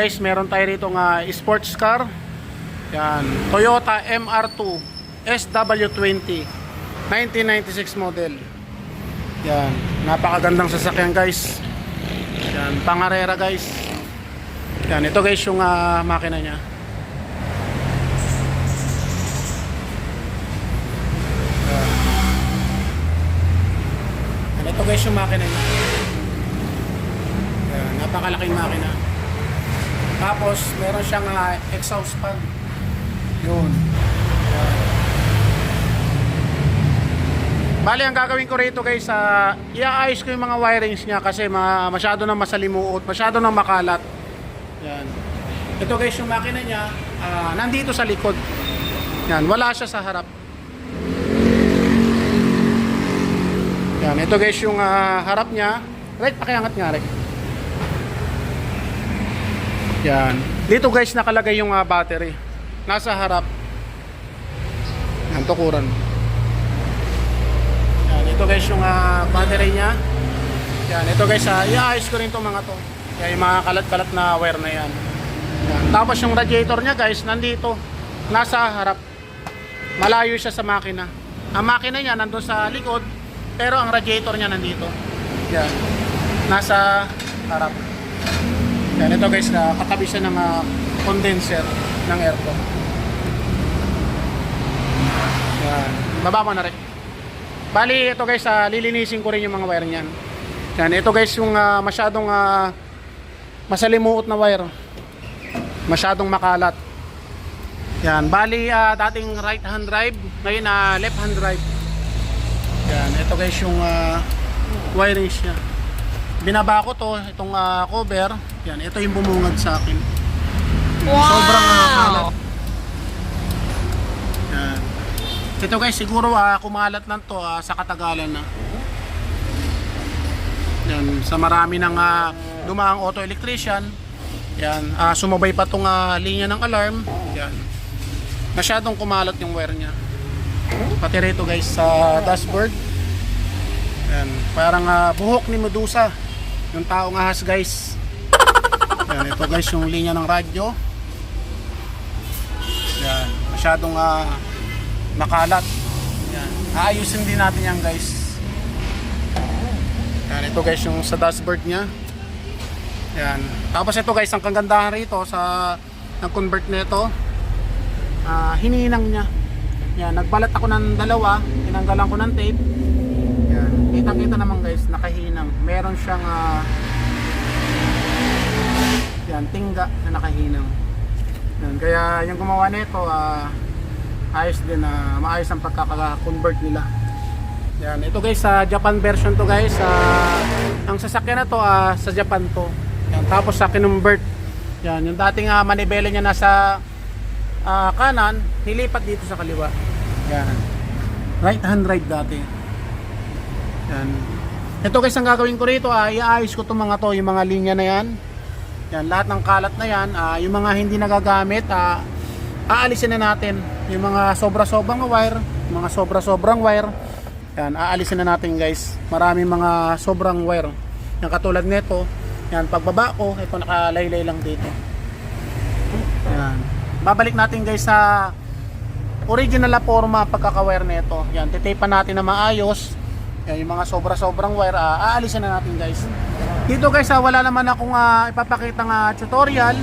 Guys, meron tayo rito nga sports car. Yan, Toyota MR2 SW20 1996 model. Yan, napakagandang sasakyan guys. Yan, pangarera guys. Yan, ito guys yung ah, makina niya. Yan, ito guys yung makina niya. Yan, napakalaking makina. Tapos, meron siyang ah, exhaust fan. Yun. Yan. Bali, ang gagawin ko rito guys, sa iaayos ko yung mga wirings niya kasi ma masyado nang masalimuot, masyado nang makalat. Yan. Ito guys, yung makina niya, ah, nandito sa likod. Yan, wala siya sa harap. Yan, ito guys yung ah, harap niya. Right, pakiangat nga rin. Yan. Dito guys nakalagay yung ah, battery. Nasa harap. Yan, tukuran. Yan, ito guys yung ah, battery niya. Yan, ito guys, uh, iaayos ko rin itong mga to. Yan, yung mga kalat-kalat na wire na yan. yan. Tapos yung radiator niya guys, nandito. Nasa harap. Malayo siya sa makina. Ang makina niya nandun sa likod, pero ang radiator niya nandito. Yan. Nasa harap. Yan, ito guys, na siya ng ah, condenser ng aircon. Yan. Baba mo na rin. Bali, ito guys, ah, lilinisin ko rin yung mga wire niyan. Yan, ito guys, yung ah, masyadong ah, masalimuot na wire. Masyadong makalat. Yan, bali, ah, dating right hand drive, ngayon na left hand drive. Yan, ito guys yung ah, wirings niya. Binaba ko to, itong ah, cover. Yan, ito yung bumungad sa akin. Sobrang ah, kalat. Yan. Ito guys, siguro ah, kumalat lang to ah, sa katagalan na. Yan, sa marami ng ah, dumaang auto electrician. Yan, ah, sumabay pa tong ah, linya ng alarm. Yan. Masyadong kumalat yung wire niya. Pati rito guys sa dashboard. Yan, parang ah, buhok ni Medusa. Yung taong ahas guys. Yan, ito guys yung linya ng radyo. Yan, masyadong ah, nakalat. Yan. Aayusin din natin yan guys. Yan, ito guys yung sa dashboard niya. Yan. Tapos ito guys, ang kagandahan rito sa nag-convert nito, ah hininang niya. Yan, nagbalat ako ng dalawa, tinanggalan ko ng tape. Yan, kitang-kita naman guys, nakahinang. Meron siyang ah, yan, tingga na nakahinang. Yan, kaya yung gumawa nito, ah, ayos din na maayos ang pagkaka-convert nila. Yan, ito guys sa Japan version to guys. ah, ang sasakyan na to ah, sa Japan to. Yan, tapos sa kinonvert. Yan, yung dating uh, manibela niya nasa ah, kanan, nilipat dito sa kaliwa. Yan. Right hand drive dati. Yan. Ito guys ang gagawin ko rito, ah, iaayos ko itong mga to, yung mga linya na yan. Yan, lahat ng kalat na yan, ah, yung mga hindi nagagamit, ah, aalisin na natin. Yung mga sobra-sobrang wire, mga sobra-sobrang wire, yan, aalisin na natin guys. Maraming mga sobrang wire. Yan katulad nito, yan, pagbaba ko, ito nakalaylay lang dito. Yan. Babalik natin guys sa original na forma pagkaka-wire nito. Yan, titipan natin na maayos. Yan, yung mga sobra-sobrang wire, ah, aalisin na natin guys. Dito guys, ah, wala naman akong ah, ipapakita nga tutorial.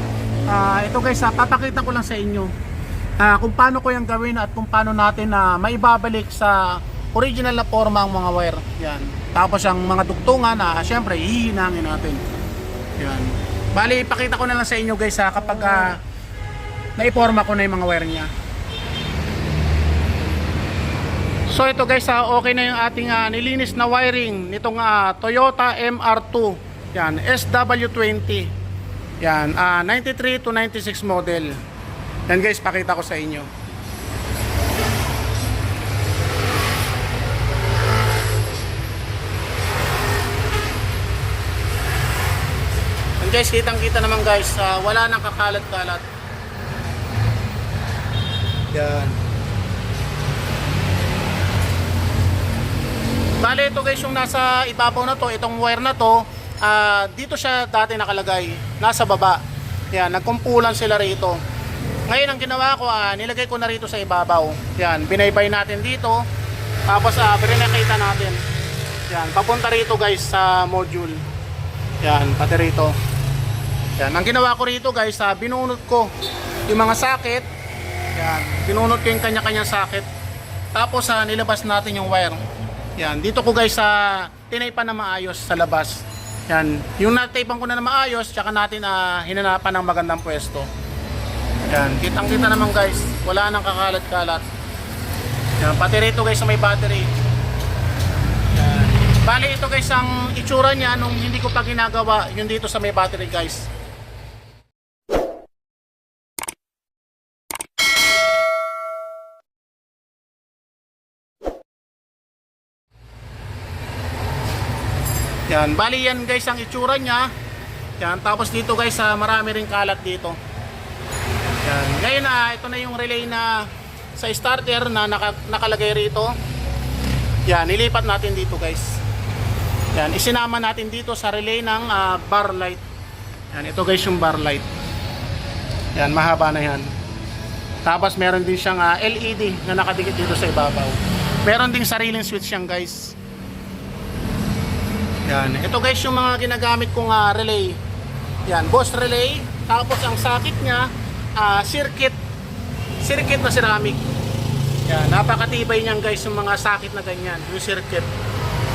Ah, ito guys, ah, papakita ko lang sa inyo ah, kung paano ko yung gawin at kung paano natin na maibabalik sa original na forma ang mga wire. Yan. Tapos ang mga dugtungan, ah, syempre, hihinangin natin. Yan. Bali, ipakita ko na lang sa inyo guys ha, kapag ah, naiporma ko na yung mga wire niya. So ito guys, ah, okay na yung ating ah, nilinis na wiring nitong ah, Toyota MR2. Yan, SW20. Yan, ah, 93 to 96 model. Yan guys, pakita ko sa inyo. Yan guys, kitang kita naman guys, ah, wala nang kakalat-kalat. Yan. Bale, ito guys yung nasa ibabaw na to, itong wire na to, ah, dito siya dati nakalagay, nasa baba. Yan, nagkumpulan sila rito. Ngayon ang ginawa ko, ah, nilagay ko na rito sa ibabaw. Yan, binaybay natin dito. Tapos ah, nakita natin. Yan, papunta rito guys sa module. Yan, pati rito. Yan, ang ginawa ko rito guys, ah, binunot ko yung mga sakit. Yan, binunot ko yung kanya-kanyang sakit. Tapos ah, nilabas natin yung wire. Yan, dito ko guys sa tinaypan na maayos sa labas. Yan, yung nataypan ko na na maayos, tsaka natin ah, hinanapan ng magandang pwesto. Yan, kitang-kita naman guys, wala nang kakalat-kalat. Yan, pati rito guys sa may battery. Yan. Bali ito guys ang itsura niya nung hindi ko pa ginagawa, yung dito sa may battery guys. Yan, bali yan guys ang itsura niya. Yan, tapos dito guys, ah, marami ring kalat dito. Yan. Ngayon na, ito na yung relay na sa starter na naka, nakalagay rito. Yan, nilipat natin dito guys. Yan, isinama natin dito sa relay ng ah, bar light. Yan, ito guys yung bar light. Yan, mahaba na yan. Tapos meron din siyang ah, LED na nakadikit dito sa ibabaw. Meron ding sariling switch yan guys. Yan. Ito guys yung mga ginagamit kong ah, relay. Yan, boss relay. Tapos ang sakit niya, ah, circuit. Circuit na ceramic. Yan, napakatibay niyan guys yung mga sakit na ganyan, yung circuit.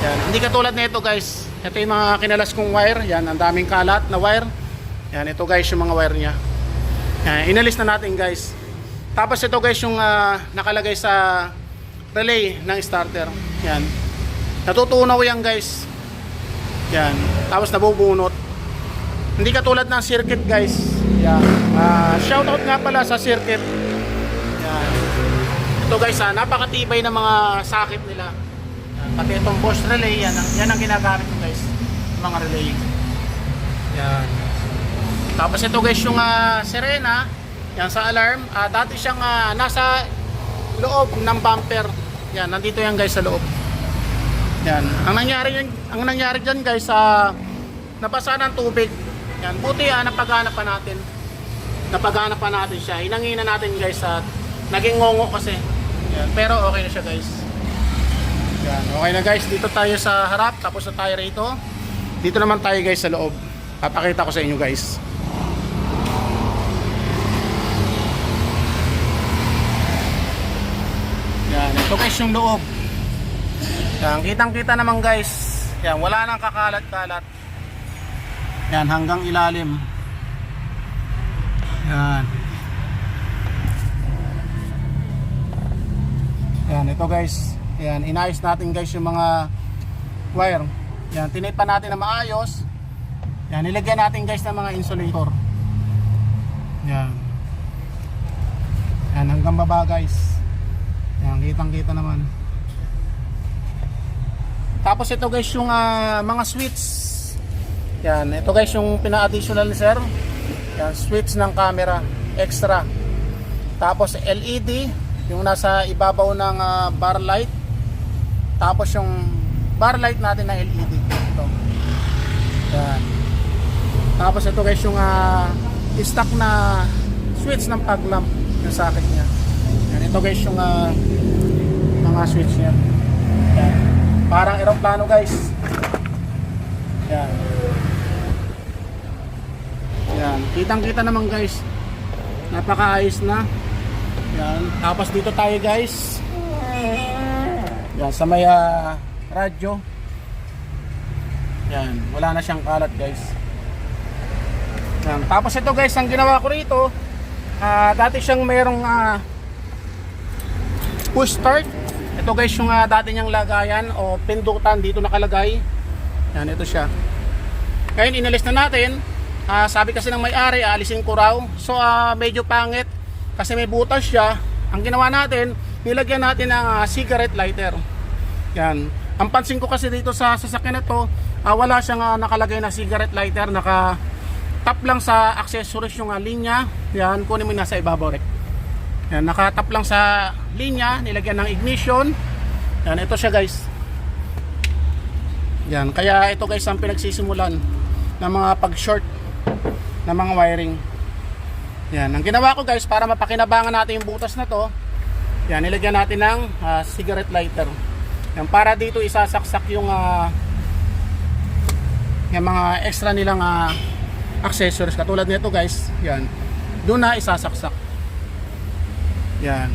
Yan, hindi katulad nito guys. Ito yung mga kinalas kong wire. Yan, ang daming kalat na wire. Yan, ito guys yung mga wire niya. Yan, inalis na natin guys. Tapos ito guys yung ah, nakalagay sa relay ng starter. Yan. Natutunaw yan guys. Yan. Tapos nabubunot. Hindi katulad ng circuit guys. Yan. Ah, shoutout nga pala sa circuit. Yan. Ito guys, ah, napakatibay ng mga sakit nila. Yan. Pati itong Bosch relay, yan yan ang ginagamit ko guys. Mga relay. Yan. Tapos ito guys yung ah, Serena. Yan sa alarm. Ah, dati siyang ah, nasa loob ng bumper. Yan, nandito yan guys sa loob. Yan. Ang nangyari yun, ang nangyari diyan guys sa nabasa ng tubig. Yan, buti ah, napagana pa natin. Napagana pa natin siya. Inangina natin guys at naging ngongo kasi. Yan, pero okay na siya guys. Yan, okay na guys. Dito tayo sa harap, tapos na tayo rito. Dito naman tayo guys sa loob. Papakita ko sa inyo guys. Yan, ito guys yung loob. Yan, kitang-kita naman guys. Yan, wala nang kakalat-kalat. Yan, hanggang ilalim. Yan. Yan, ito guys. Yan, inayos natin guys yung mga wire. Yan, tinipan natin na maayos. Yan, nilagyan natin guys ng mga insulator. Yan. Yan, hanggang baba guys. Yan, kitang-kita naman. Tapos ito guys yung ah, mga switch. Yan, ito guys yung pina-additional ni sir. Yan, switch ng camera extra. Tapos LED yung nasa ibabaw ng ah, bar light. Tapos yung bar light natin na LED. Ito. Yan. Tapos ito guys yung ah, stock na switch ng fog lamp yung socket niya. Yan, ito guys yung ah, mga switch niya. Parang eroplano guys. Yan. Yan. Kitang-kita naman guys. Napakaayos na. Yan. Tapos dito tayo guys. Yan. Sa may ah, radyo. Yan. Wala na siyang kalat guys. Yan. Tapos ito guys, ang ginawa ko rito, ah, dati siyang mayroong ah, push start. Ito guys yung ah, dati niyang lagayan o pindutan dito nakalagay. Yan, ito siya. Ngayon inalis na natin. Ah, sabi kasi ng may-ari, aalisin ko raw. So ah, medyo pangit kasi may butas siya. Ang ginawa natin, nilagyan natin ng ah, cigarette lighter. Yan. Ang pansin ko kasi dito sa sasakyan na to, ah, wala siyang ah, nakalagay na cigarette lighter, naka tap lang sa accessories yung ah, linya. Yan, kunin mo yung nasa ibabaw rek. Yan, nakatap lang sa linya, nilagyan ng ignition. Yan, ito siya guys. Yan, kaya ito guys ang pinagsisimulan ng mga pag-short ng mga wiring. Yan, ang ginawa ko guys para mapakinabangan natin yung butas na to. Yan, nilagyan natin ng ah, cigarette lighter. Yan, para dito isasaksak yung ah, yung mga extra nilang ah, accessories katulad nito guys. Yan. Doon na isasaksak. Yan.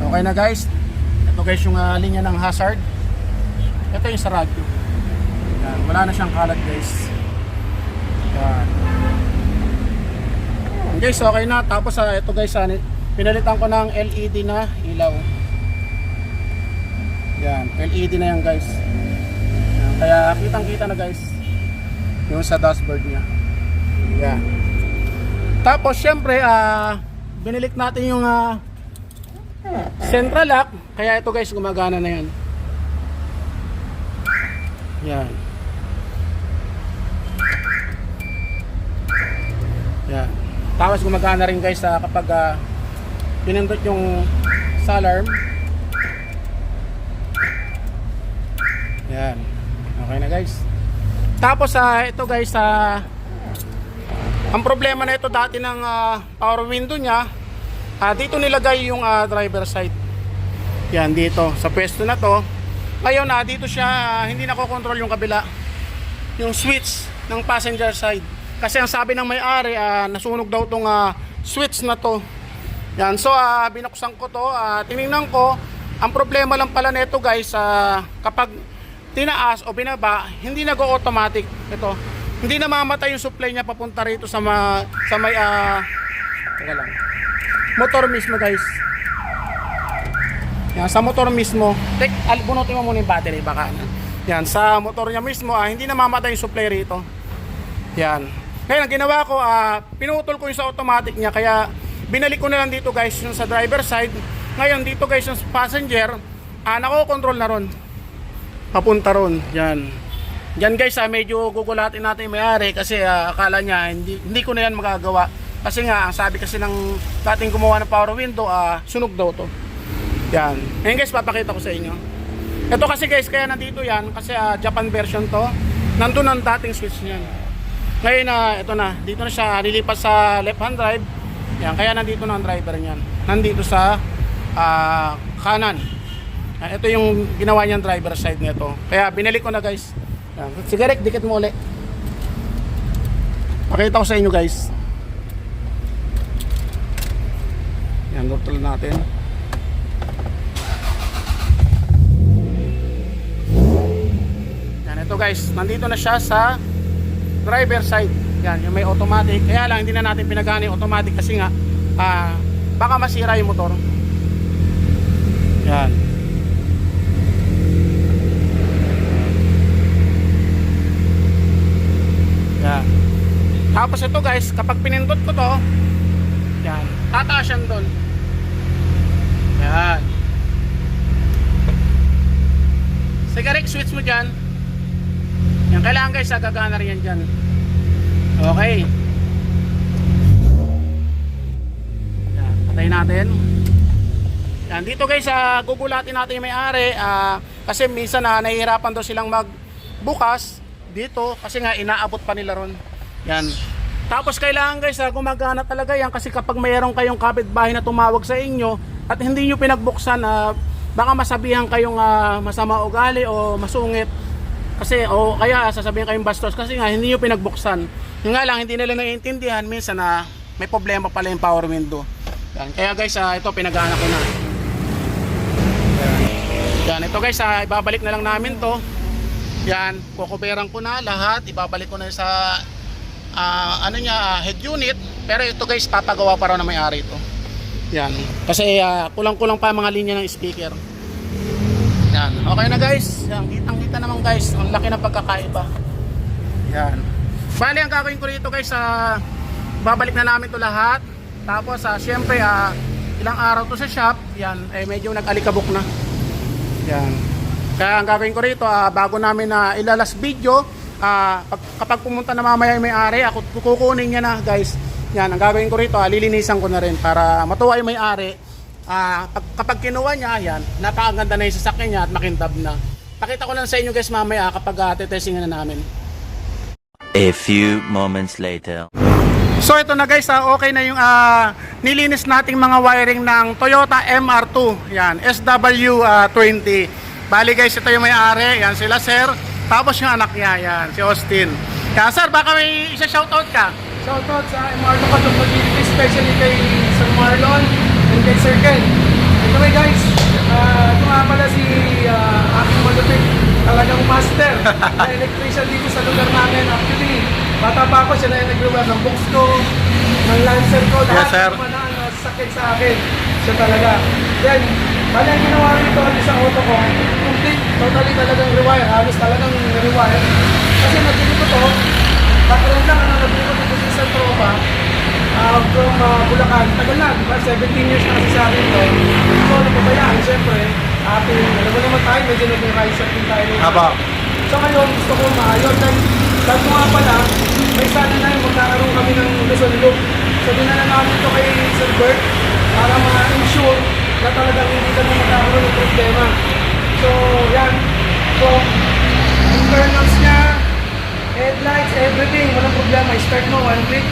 Okay na guys. Ito guys yung ah, linya ng hazard. Ito yung sa radyo. Yan, wala na siyang kalat guys. Yan. Guys, okay na. Tapos ah, ito guys, ah, pinalitan ko ng LED na ilaw. Yan, LED na yan guys. Yan, kaya kitang kita na guys. Yung sa dashboard niya. Yan. Tapos syempre, ah, binilik natin yung ah, central lock. Kaya ito guys, gumagana na yan. Yan. Yan. Tapos gumagana rin guys sa kapag uh, pinindot yung alarm. Yan. Okay na guys. Tapos sa ito guys sa ang problema na ito dati ng ah, power window niya, ah, dito nilagay yung ah, driver side. Yan dito sa pwesto na to. Ngayon na dito siya ah, hindi nakokontrol yung kabila. Yung switch ng passenger side. Kasi ang sabi ng may-ari, ah, nasunog daw tong ah, switch na to. Yan, so ah, binuksan ko to, ah, tiningnan ko, ang problema lang pala nito guys, ah, kapag tinaas o binaba, hindi nag-automatic ito. Hindi namamatay yung supply niya papunta rito sa ma, sa may ah, teka lang. Motor mismo guys. Yan, sa motor mismo. Tek, al, bunutin mo muna yung battery baka. ano. Yan, sa motor niya mismo, ah, hindi namamatay yung supply rito. Yan. Ngayon, ang ginawa ko, ah, pinutol ko yung sa automatic niya, kaya binalik ko na lang dito guys, yung sa driver side. Ngayon, dito guys, yung passenger, ah, nakokontrol na ron. Papunta ron. Yan. Yan guys, ah, medyo gugulatin natin yung may-ari kasi ah, akala niya, hindi, hindi ko na yan magagawa. Kasi nga, ang sabi kasi ng dating gumawa ng power window, ah, sunog daw to. Yan. Ngayon guys, papakita ko sa inyo. Ito kasi guys, kaya nandito yan, kasi ah, Japan version to. Nandun ang dating switch niyan. Ngayon na, ito na, dito na siya lilipat sa left hand drive. Yan, kaya nandito na ang driver niyan. Nandito sa ah, kanan. Yan, ito yung ginawa niyang driver side nito. Kaya binalik ko na guys. Yan. Sige Rick, dikit mo ulit. Pakita ko sa inyo guys. Yan, neutral natin. Yan, ito guys, nandito na siya sa driver side. Yan, yung may automatic. Kaya lang, hindi na natin pinagana yung automatic kasi nga, ah, baka masira yung motor. Yan. Yan. Tapos ito guys, kapag pinindot ko to, yan, tataas yan doon. Yan. Sigarik, switch mo dyan. Yan, kailangan guys, gagana rin yan dyan. Okay. Yan, patayin natin. Yan, dito guys, uh, gugulatin natin yung may-ari. ah, kasi minsan na nahihirapan daw silang magbukas dito kasi nga inaabot pa nila ron. Yan. Tapos kailangan guys, ah, gumagana talaga yan kasi kapag mayroon kayong kapitbahay na tumawag sa inyo at hindi nyo pinagbuksan, ah, baka masabihan kayong ah, masama ugali o masungit. Kasi o kaya sasabihin kayong bastos kasi nga hindi nyo pinagbuksan. Yung nga lang hindi nila naiintindihan minsan na may problema pala yung power window. Yan. Kaya guys, ah, ito pinagana ko na. Yan. Ito guys, ah, ibabalik na lang namin to. Yan, kukuberan ko na lahat, ibabalik ko na sa ah, ano niya, ah, head unit. Pero ito guys, papagawa pa raw na may-ari ito. Yan. Kasi ah, kulang-kulang pa mga linya ng speaker. Yan. Okay na guys. Yan, kitang-kita naman guys. Ang laki ng pagkakaiba. Yan. Bali, ang gagawin ko rito guys, ah, babalik na namin to lahat. Tapos, ah, syempre, ah, ilang araw to sa shop. Yan, eh medyo nag-alikabok na. Yan. Kaya ang gagawin ko rito, ah, bago namin na ilalas video, pag, kapag pumunta na mamaya yung may-ari, ako kukunin niya na guys. Yan, ang gagawin ko rito, ah, lilinisan ko na rin para matuwa yung may-ari. Ah, pag, kapag kinuha niya, yan, napakaganda na yung sasakyan niya at makintab na. Pakita ko lang sa inyo guys mamaya kapag uh, tetestingan na namin. A few moments later. So ito na guys, ah, okay na yung ah, nilinis nating mga wiring ng Toyota MR2. Yan, SW20. Bali guys, ito yung may-ari. Yan sila sir. Tapos yung anak niya, yan, si Austin. Yan sir, baka may isa shoutout ka. Shoutout sa MR Compatibility, especially kay Sir Marlon and kay Sir Ken. Anyway guys, uh, ito nga pala si uh, aking malupit, talagang master na electrician dito sa lugar namin. Actually, bata pa ako, siya na yung nag-rewire ng box ko, ng Lancer ko, lahat Yes, sir. ng mga na sakit sa akin. Siya talaga. Then, bali ang ginawa rito kasi sa auto ko, complete, totally talagang rewire, halos talagang rewire. Kasi nabili ko to, Background lang, ano, nabili ko dito sa isang tropa uh, from uh, Bulacan. Tagal na, di ba? 17 years na kasi sa akin to. So, napabayaan, syempre. Ating, alam mo naman tayo, medyo nag-rise din tayo. Aba. So ngayon, gusto ko maayos. Sabi ko nga pala, may sana na yung magkakaroon kami ng Luzon Loop. So, dinala namin ito kay Sir Bert para ma-ensure na talagang hindi kami magkakaroon ng problema. So, yan. So, internals niya, headlights, everything, walang problema. Start mo, one click.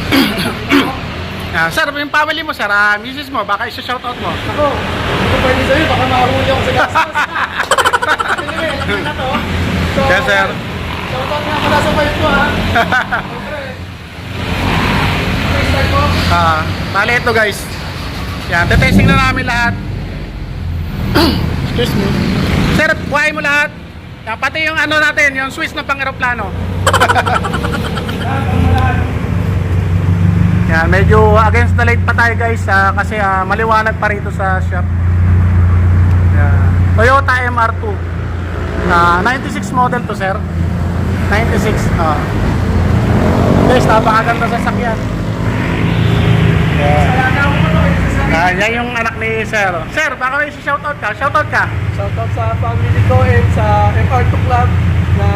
Yan, sir, yung family mo sir, ah, misis mo, baka isa shoutout mo. Ako, hindi ko pwede sa'yo, baka mahuli ako sa gastos. anyway, alam na to. So, Yes, sir. Shoutout nga pala sa bayot ko, ha? Siyempre. Okay, start mo. Ah, bali ito guys. Yan, tetesting na namin lahat. Excuse me. Sir, buhay mo lahat. Yan, pati yung ano natin, yung switch ng pang-aeroplano. Yan, medyo against the light pa tayo guys ah, kasi ah, maliwanag pa rito sa shop. Yan. Toyota MR2. Na 96 model to sir. 96. ah. Guys, napakaganda sa sakyan. Yan. Kaya na ako to, eh, sa sarili. Ah, yan yung anak ni Sir. Sir, baka may shoutout ka? Shoutout ka. Shoutout sa family ko and sa MR2 Club na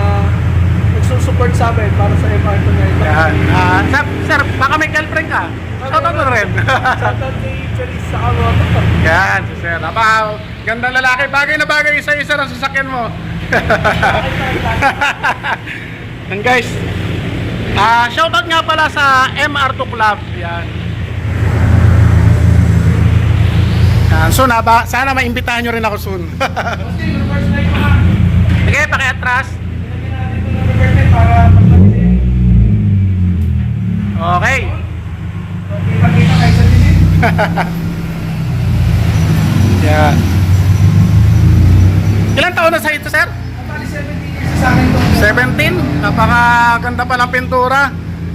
nagsusupport sa amin para sa MR2 na ito. Yan. Ah, sir, sir, baka may girlfriend ka? Shoutout mo rin. Shoutout kay Charis sa Awa. yan, si Sir. Aba, gandang lalaki. Bagay na bagay isa-isa ang sasakyan mo. Yan guys. Ah, shoutout nga pala sa MR2 Club. Yan. Yan. So, naba, sana maimbitahan nyo rin ako soon. Na. Sige, pakiatras. Okay. Kita-kita kayo sa dilim. Yan. Ilan taon na sa ito, sir? Bali 17 years sa akin itong 17. Napakaganda pa ng pintura.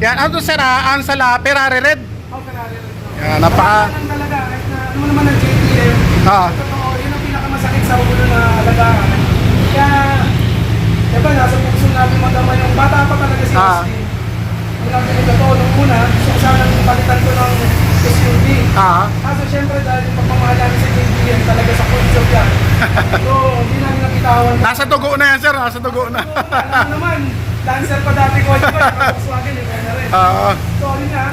Yan. Ano sir? Ah, Ansala Ferrari Red. Oh, Ferrari rin to. Yan, napaka... Lang talaga, kahit na ano mo naman ang JTM. Ah. Totoo, yun ang pinakamasakit sa ulo na alagaan. Kaya, diba, nasa puso natin magdama yung bata pa talaga si Ah. Ang natin ito to, nung una, gusto ko palitan ko ng SUV. Ah. Kaso syempre dahil yung pagmamahal namin sa talaga sa concept yan. so, hindi namin nakitawan. Nasa dugo na yan, sir. Nasa dugo na. Alam mo naman, Lancer pa dati ko, di ba? Volkswagen, iba na rin. Oo. So, yun nga.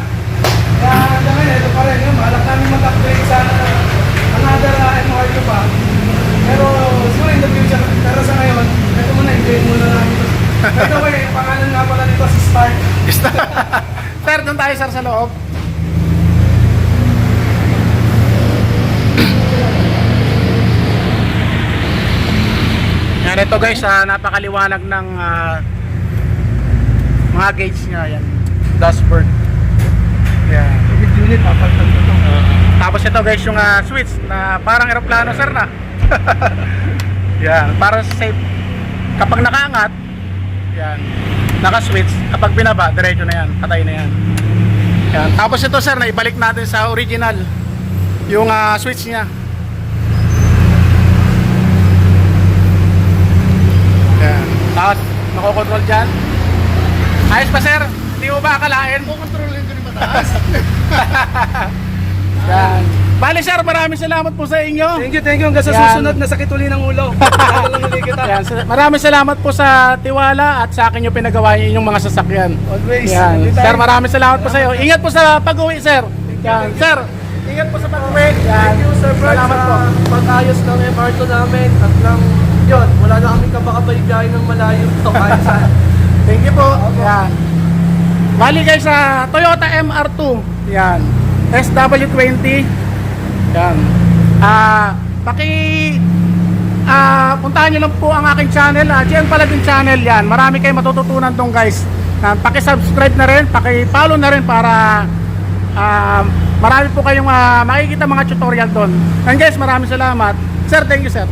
Kaya hanggang ito pa rin. Yun, balak namin mag-upgrade sa another uh, MR2 pa. Pero siguro in the future, pero sa ngayon, ito muna, enjoy muna namin. ito. By the way, ang pangalan nga pala nito si Spark. sir, doon tayo, sir, sa loob. Yan, ito guys, ah, napakaliwanag ng ah, mga gauge niya. Yan. Dashboard. Yan. With unit, papalitan ko ito. Tapos ito guys yung ah, switch na parang eroplano sir na. yan, para sa safe. Kapag nakaangat, yan, naka-switch. Kapag binaba, diretso na yan, patay na yan. Yan. Tapos ito sir, na ibalik natin sa original yung ah, switch niya. Yan. Tapos, nakokontrol dyan. Ayos pa sir? Hindi mo ba akalain? Kukontrolin ko rin mataas. Yan. Bali sir, maraming salamat po sa inyo. Thank you, thank you. Hanggang sa Yan. susunod na sakit uli ng ulo. Lalo lang uli kita. Yan. sa- Maraming salamat po sa tiwala at sa akin yung pinagawa niyo inyong mga sasakyan. Always. Yan. Anytime. Sir, maraming salamat po sa iyo. Ingat po sa pag-uwi, sir. Yan. Sir, ingat po sa pag-uwi. Yan. Thank you, Sir Brad, Salamat sa po. pag-ayos ng MR2 namin. At lang, yun, wala na kami kabakabay biyahe ng malayo. Ito, kaya saan. Thank you po. Yan. Bali guys sa Toyota MR2. Yan. SW20. Yan. Ah, paki ah puntahan niyo lang po ang aking channel. Ah, GM pala din channel yan. Marami kayong matututunan dong guys. Ah, paki-subscribe na rin, paki-follow na rin para ah, marami po kayong ah, makikita mga tutorial doon. And guys, maraming salamat. Sir, thank you sir.